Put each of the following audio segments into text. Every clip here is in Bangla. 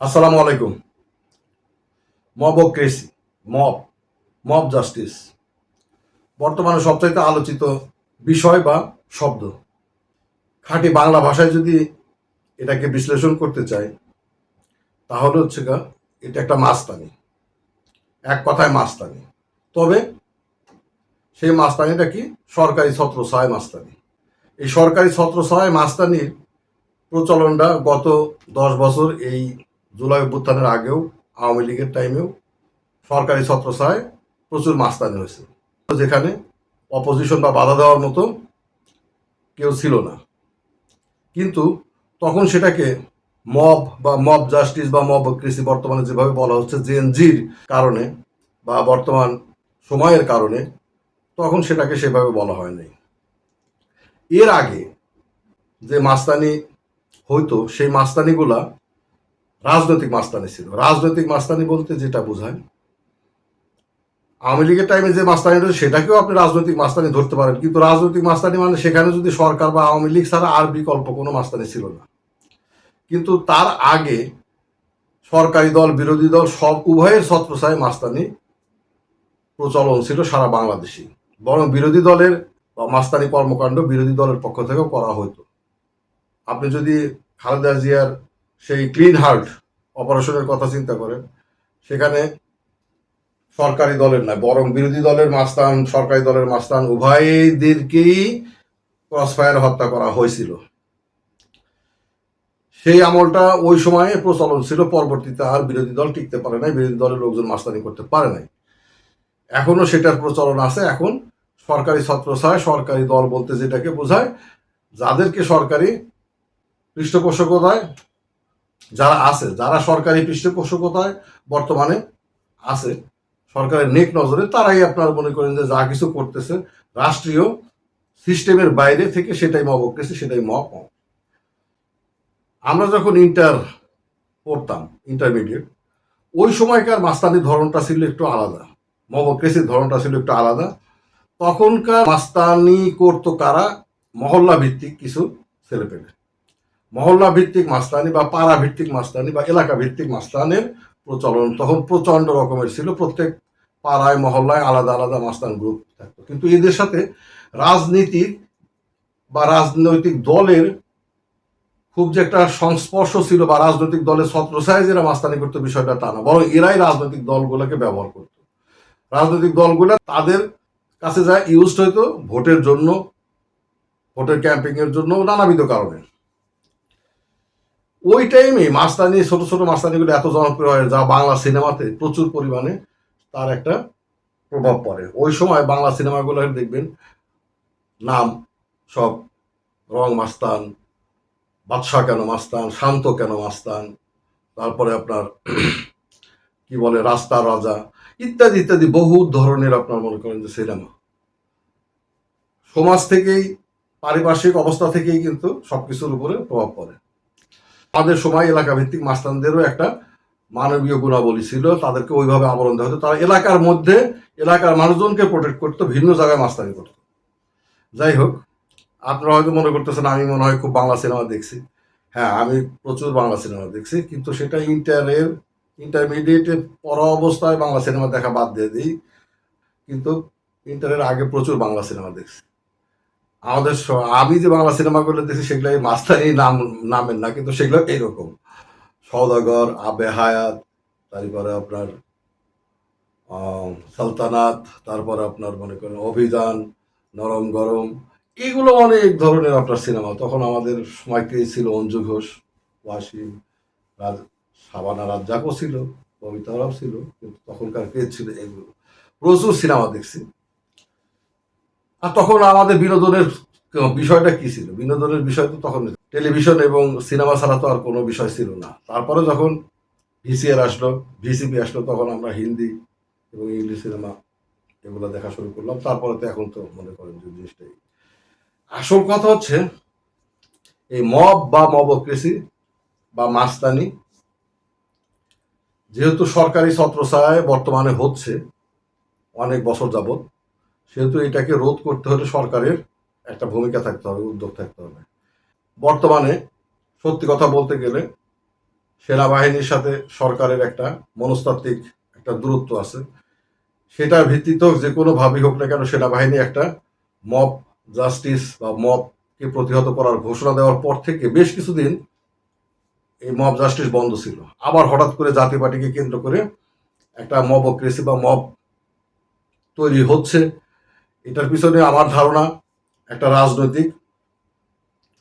আসসালামু আলাইকুম। Mob mobocracy, mob mob justice. বর্তমানে সবচাইতে আলোচিত বিষয় বা শব্দ। খাঁটি বাংলা ভাষায় যদি এটাকে বিশ্লেষণ করতে চাই, তাহলে হচ্ছে গা, এটা একটা মাস্তানি। এক কথায় মাস্তানি। তবে সেই মাস্তানিটা কি? সরকারি ছত্র ছত্রছায় মাস্তানি। এই সরকারি ছত্র ছত্রছায় মাস্তানির প্রচলনটা গত দশ বছর এই জুলাই অভ্যুত্থানের আগেও, আওয়ামী লীগের টাইমেও সরকারি ছত্রছায় প্রচুর মাস্তানি হয়েছে। যেখানে অপোজিশন বা বাধা দেওয়ার মতো কেউ ছিল না। কিন্তু তখন সেটাকে মব বা মব জাস্টিস বা মব কৃষি বর্তমানে যেভাবে বলা হচ্ছে জেএনজির কারণে বা বর্তমান সময়ের কারণে, তখন সেটাকে সেভাবে বলা হয়নি এর আগে যে মাস্তানি হইতো, সেই মাস্তানিগুলা রাজনৈতিক মাস্তানি ছিল। রাজনৈতিক মাস্তানি বলতে যেটা বোঝায়, আওয়ামী লীগের টাইমে যে মাস্তানি রয়েছে, সেটাকেও আপনি রাজনৈতিক মাস্তানি ধরতে পারেন। কিন্তু রাজনৈতিক মাস্তানি মানে সেখানে যদি সরকার বা আওয়ামী লীগ ছাড়া আর বিকল্প কোনো মাস্তানি ছিল না। কিন্তু তার আগে সরকারি দল, বিরোধী দল, সব উভয়ের ছত্রছায় মাস্তানি প্রচলন ছিল সারা বাংলাদেশে। বরং বিরোধী দলের মাস্তানি কর্মকাণ্ড বিরোধী দলের পক্ষ থেকেও করা হতো। আপনি যদি খালেদা জিয়ার সেই ক্লিন হার্ট অপারেশনের কথা চিন্তা করেন, সেখানে সরকারি দলের না বরং বিরোধী দলের মাস্তান, সরকারি দলের মাস্তান উভয়দেরকেই ক্রসফায়ার হত্যা করা হয়েছিল। সেই আমলটা ওই সময়ে প্রচলন ছিল, পরবর্তীতে আর বিরোধী দল টিকতে পারে নাই, বিরোধী দলের লোকজন মাস্তানি করতে পারে নাই। এখনও সেটার প্রচলন আছে, এখন সরকারি ছত্রছায় সরকারি দল বলতে যেটাকে বোঝায়, যাদেরকে সরকারি পৃষ্ঠপোষকতায় যারা আছে, যারা সরকারি পৃষ্ঠপোষকতায় বর্তমানে আছে, সরকারের নেক নজরে তারাই আপনারা মনে করেন যে যা কিছু করতেছে, রাষ্ট্রীয় সিস্টেমের বাইরে থেকে সেটাই মবক্রেসি সেটাই মপ আমরা যখন ইন্টার পড়তাম, ইন্টারমিডিয়েট, ওই সময়কার মাস্তানির ধরনটা ছিল একটু আলাদা মবক্রেসির ধরনটা ছিল একটু আলাদা। তখনকার মাস্তানি করতো কারা মহল্লা ভিত্তিক কিছু ছেলেপেলে। মহল্লা ভিত্তিক মাস্তানি বা পাড়া ভিত্তিক মাস্তানি বা এলাকা ভিত্তিক মাস্তানের প্রচলন। তখন প্রচণ্ড রকমের ছিল। প্রত্যেক পাড়ায়, মহল্লায় আলাদা আলাদা মাস্তান গ্রুপ থাকতো। কিন্তু এদের সাথে রাজনীতির বা রাজনৈতিক দলের খুব যে একটা সংস্পর্শ ছিল বা রাজনৈতিক দলের ছত্রছায় যারা মাস্তানি করতো বিষয়টা তা না। বরং এরাই রাজনৈতিক দলগুলোকে ব্যবহার করত। রাজনৈতিক দলগুলো তাদের কাছে যা ইউজড হইতো, ভোটের জন্য, ভোটের ক্যাম্পিং এর জন্য নানাবিধ কারণে। ওই টাইমে মাস্তানি, ছোট ছোট মাস্তানিগুলো এত জনপ্রিয় হয় যা বাংলা সিনেমাতে প্রচুর পরিমাণে তার একটা প্রভাব পড়ে। ওই সময় বাংলা সিনেমাগুলো দেখবেন, নাম সব রং মাস্তান, বাদশাহ কেন মাস্তান, শান্ত কেন মাস্তান, তারপরে আপনার কি বলে রাস্তা রাজা, ইত্যাদি ইত্যাদি বহু ধরনের আপনার মনে করেন যে সিনেমা। সমাজ থেকেই, পারিপার্শ্বিক অবস্থা থেকেই কিন্তু সব কিছুর উপরে প্রভাব পড়ে। আমাদের সময় এলাকা ভিত্তিক মাস্তানদেরও একটা মানবীয় গুণাবলী ছিল, তাদেরকে ওইভাবে আবরণ দেওয়া হতো। তারা এলাকার মধ্যে এলাকার মানুষজনকে প্রোটেক্ট করতো, ভিন্ন জায়গায় মাস্তানি করতো। যাই হোক, আপনারা হয়তো মনে করতেছেন, আমি মনে হয় খুব বাংলা সিনেমা দেখছি। হ্যাঁ আমি প্রচুর বাংলা সিনেমা দেখছি, কিন্তু সেটা ইন্টারের ইন্টারমিডিয়েটে পড়া অবস্থায় বাংলা সিনেমা দেখা বাদ দিয়ে দিই। কিন্তু ইন্টারের আগে প্রচুর বাংলা সিনেমা দেখছি। আমাদের আমি যে বাংলা সিনেমাগুলো দেখছি, সেগুলো এই মাস্তানি নাম, নামের না, কিন্তু সেগুলো এইরকম। সৌদাগর আবে হায়াত, তারপরে আপনার সালতানাত, তারপরে আপনার মনে করেন অভিযান, নরম গরম, এগুলো অনেক ধরনের আপনার সিনেমা। তখন আমাদের সময়কে ছিল অঞ্জু ঘোষ, ওয়াসিম, রাজ, সাবানা রাজ্জাকও ছিল কবিতারাও ছিল, কিন্তু তখনকার কে ছিল এগুলো? প্রচুর সিনেমা দেখছি। আর তখন আমাদের বিনোদনের বিষয়টা কি ছিল? বিনোদনের বিষয় তো তখন টেলিভিশন এবং সিনেমা ছাড়া তো আর কোনো বিষয় ছিল না। তারপরে যখন ভিসিআর আসলো ভিসিপি আসলো, তখন আমরা হিন্দি এবং ইংলিশ সিনেমা এগুলো দেখা শুরু করলাম। তারপরে তো এখন তো মনে করেন যে জিনিসটাই। আসল কথা হচ্ছে, এই মব বা মবক্রেসি বা মাস্তানি যেহেতু সরকারি ছত্রছায়ায় বর্তমানে হচ্ছে অনেক বছর যাবত সেহেতু এটাকে রোধ করতে হলে সরকারের একটা ভূমিকা থাকতে হবে, উদ্যোগ থাকতে হবে। বর্তমানে সত্যি কথা বলতে গেলে সেনাবাহিনীর সাথে সরকারের একটা মনস্তাত্ত্বিক একটা দূরত্ব আছে। সেটার ভিত্তিতেও যে কোনোভাবেই হোক না কেন সেনাবাহিনী একটা মব জাস্টিস বা মবকে প্রতিহত করার ঘোষণা দেওয়ার পর থেকে বেশ কিছুদিন এই মব জাস্টিস বন্ধ ছিল। আবার হঠাৎ করে জাতীয় পার্টিকে কেন্দ্র করে একটা মবক্রেসি বা মব তৈরি হচ্ছে। এটার পিছনে আমার ধারণা একটা রাজনৈতিক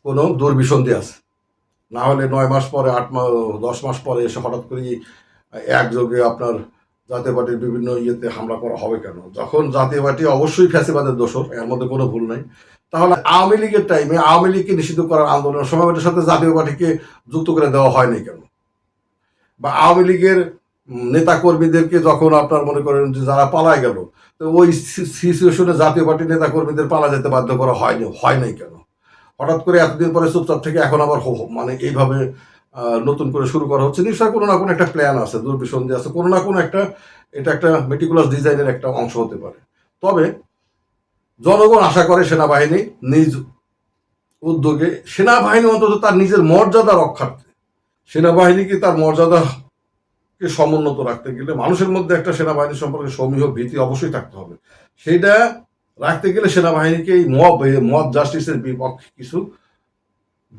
কোনো দুর্বিসন্ধি আছে। না হলে নয় মাস পরে, আট মাস, দশ মাস পরে এসে হঠাৎ করেই একযোগে আপনার জাতীয় পার্টির বিভিন্ন ইয়েতে হামলা করা হবে কেন? যখন জাতীয় পার্টি অবশ্যই ফ্যাসিবাদের দোষর, এর মধ্যে কোনো ভুল নাই। তাহলে আওয়ামী লীগের টাইমে আওয়ামী লীগকে নিষিদ্ধ করার আন্দোলনের সময় সাথে জাতীয় পার্টিকে যুক্ত করে দেওয়া হয়নি কেন? বা আওয়ামী লীগের নেতা কর্মীদেরকে যখন আপনার মনে করেন যে যারা পালায় গেল, তো ওই সিচুয়েশনে জাতীয় পার্টির নেতা কর্মীদের পালা যেতে বাধ্য করা হয়নি, হয় নাই কেন? হঠাৎ করে এতদিন পরে চুপচাপ থেকে এখন আবার মানে এইভাবে নতুন করে শুরু করা হচ্ছে। নিশ্চয় কোনো না কোনো একটা প্ল্যান আছে, দুর্বিসন্ধি আছে, কোনো না কোনো একটা, এটা একটা মেটিকুলাস ডিজাইনের একটা অংশ হতে পারে। তবে জনগণ আশা করে সেনাবাহিনী নিজ উদ্যোগে, সেনাবাহিনী অন্তত তার নিজের মর্যাদা রক্ষার্থে, সেনাবাহিনীকে তার মর্যাদাকে সমুন্নত রাখতে গেলে মানুষের মধ্যে একটা সেনাবাহিনী সম্পর্কে সমীহ ভীতি অবশ্যই থাকতে হবে। সেটা রাখতে গেলে সেনাবাহিনীকে এই মব মব জাস্টিসের বিপক্ষে কিছু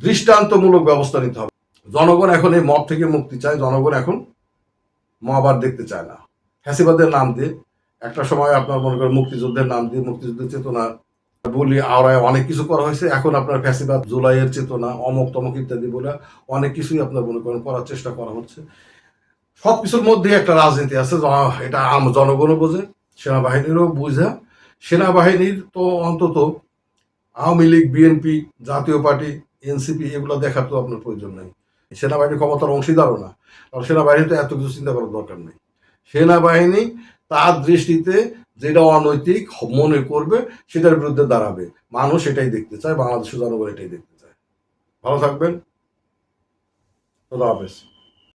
দৃষ্টান্তমূলক ব্যবস্থা নিতে হবে। জনগণ এখন এই মব থেকে মুক্তি চায়, জনগণ এখন মব আর দেখতে চায় না। ফ্যাসিবাদের নাম দিয়ে একটা সময় আপনার মনে করেন মুক্তিযুদ্ধের নাম দিয়ে মুক্তিযুদ্ধের চেতনা বলি আওড়ায় অনেক কিছু করা হয়েছে। এখন আপনার ফ্যাসিবাদ জুলাইয়ের চেতনা, অমক তমক ইত্যাদি বলে অনেক কিছুই আপনার মনে করেন করার চেষ্টা করা হচ্ছে। সব কিছুর মধ্যে একটা রাজনীতি আছে এটা আম জনগণও বোঝে, সেনাবাহিনীরও বুঝা। সেনাবাহিনীর তো অন্তত Awami League, BNP, Jatiya party, NCP এগুলো দেখার তো আপনার প্রয়োজন নেই। সেনাবাহিনী ক্ষমতার অংশীদারও না, কারণ সেনাবাহিনী তো এত কিছু চিন্তা করার দরকার নেই। সেনাবাহিনী তার দৃষ্টিতে যেটা অনৈতিক মনে করবে, সেটার বিরুদ্ধে দাঁড়াবে। মানুষ এটাই দেখতে চায়, বাংলাদেশের জনগণ এটাই দেখতে চায়। ভালো থাকবেন। খোদা হাফেজ।